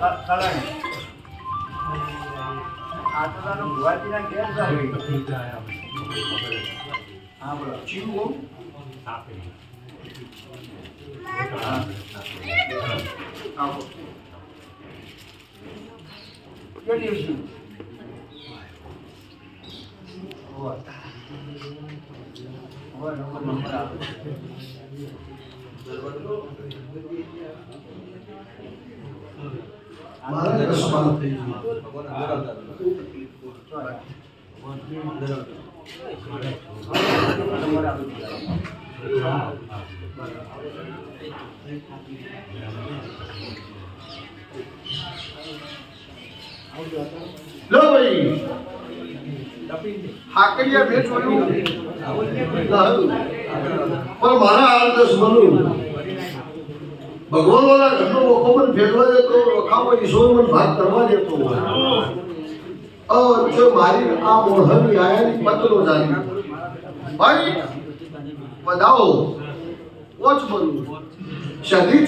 કલાણી આ તો તારો ભુવાજીના મારે કશું થઈ લો ભાઈ. હાકરિયા ભેટ પણ મારા હાલ દસ બનું ભગવાનવાળા ઘરનો વખો પણ ફેરવા જતો વખામાં ઈશ્વર મને ભાગ કરવા જતો અ જો મારી આ મોહની આયાની પત્રો જાણી ભાઈ વધાવો વોચ બનવું સધી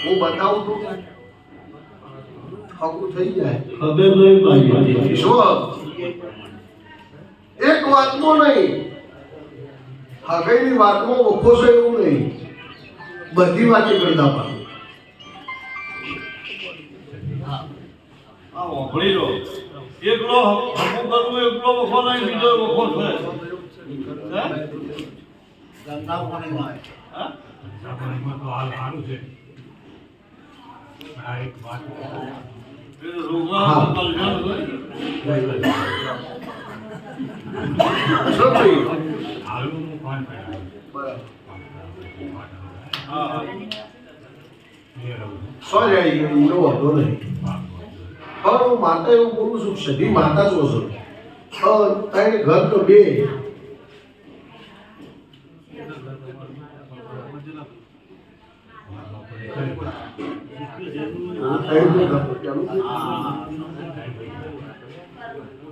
હું બતાવું તો હકું થઈ જાય. ખબર નહીં એક વાતનો નહીં. હગઈની વાતમાં ઓખો છે એવું નહીં બધી વાતે કરતા પણ વાપરી લો એકલો હકું કરવું એકલો વખો નહીં બીજો વખો છે? પાણીમાં? એ તો રોગમાં કલ્યાણ હોય. અશોકભાઈ હા સોરી ગયું એનો વાંધો નહીં. હવે હું માતા એવું બોલું છું સધી માતા જો છો હવે તારી ઘર તો બે. ચાલુ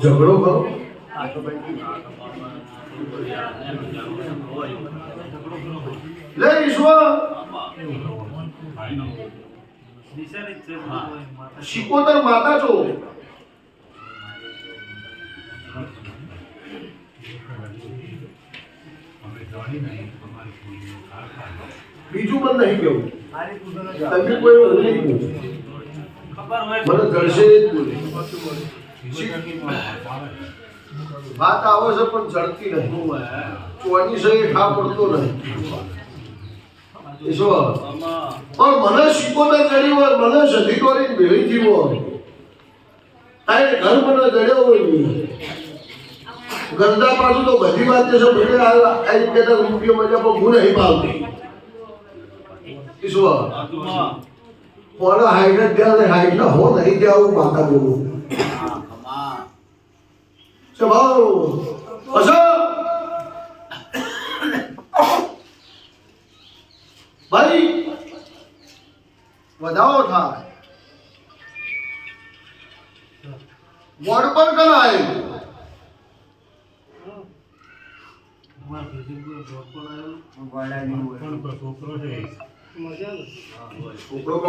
ઝઘડો કરો. લે ઈશ્વર. શિકોતર માતા છો. બીજું પણ નહીં કેવું. તમે કોઈ એવું નહીં. મને જળશે જ બોલે. વાત આવે છે પણ જળતી નથી. ચોની એ ખા પડતો નહીં ઈશ્વર પણ મને શીખોતર ચડી હોય મને સધી કરી ભેળી થી હોય ઘર મને જડ્યો હોય નહીં. ગંદા પાછું તો બધી વાત છે ભલે આ આ રીતે રૂપિયો મજા પણ હું નહીં પાવતી ઈશ્વર. કોને હાઈટ ત્યાં હાઈટ ના હો નહીં ત્યાં હું માતા બોલું અશોક! ભાઈ વધાવો થાય વોર્ડ પર કરાય છોકરો પણ છે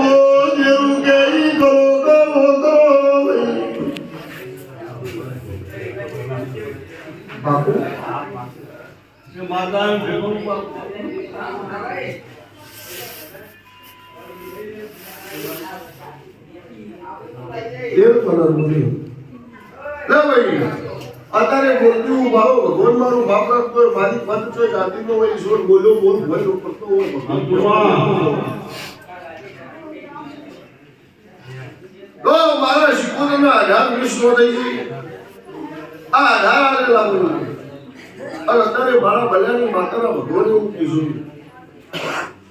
અત્યારે બોલતું ભાવ ભગવાન મારું કોઈ મારી પંચ છે જાતિનો હોય ઈશ્વર બોલ્યો, બોલ, ભય કરતો હોય ભગવાન. મારા શિકોતરના અઢાર વીસ નો થઈ ગઈ. આ અઢાર લાગુ. અને અત્યારે મારા ભલ્યાની માતાના ભગવાન એવું કીધું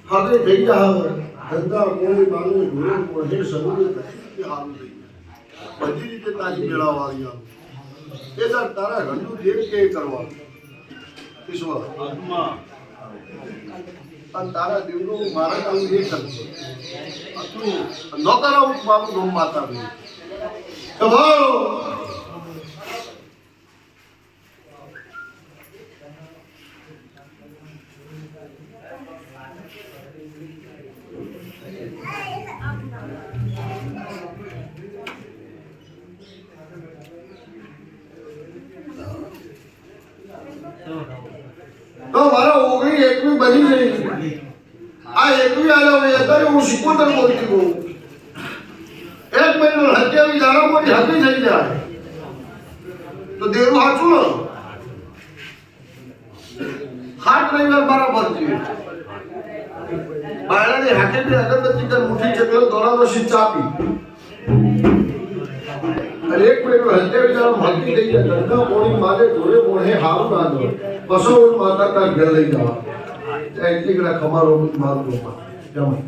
હાથે થઈ ગયા હવે ધંધા મોડી માનું ઘોડે મોઢે સમુદ્ર તકલીફ હારું થઈ ગયા બધી રીતે તારી મેળાવાળી આવ્યા એ તાર તારા ઘરનું જે કે કરવાનું ઈશ્વર. આત્મા અને તારા દેવનું મારા કામ એ કરશે આટલું નોકરા હું મારું માતા ભાઈ તમારો બની ગઈ. આ એકવી આવ્યા હોય અત્યારે હું એક મહિનો હત્યાવી દાડા મોટી હતી થઈ જાય. તો દેવું સાચું ને? હાથ રવિવાર બરાબર થયું બાયડાની હાથે બી અગરબત્તી કર મુઠ્ઠી ચકલો શીત ચાપી અને એક મહિનો હત્યાવી મહત્વી થઈ જાય. ગંગા પોણી મારે જોડે પોણે હારું ના દો બસો માતા તા ઘર લઈ જવા. એટલી કડા ખમારો મારું જમા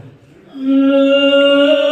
Yeah.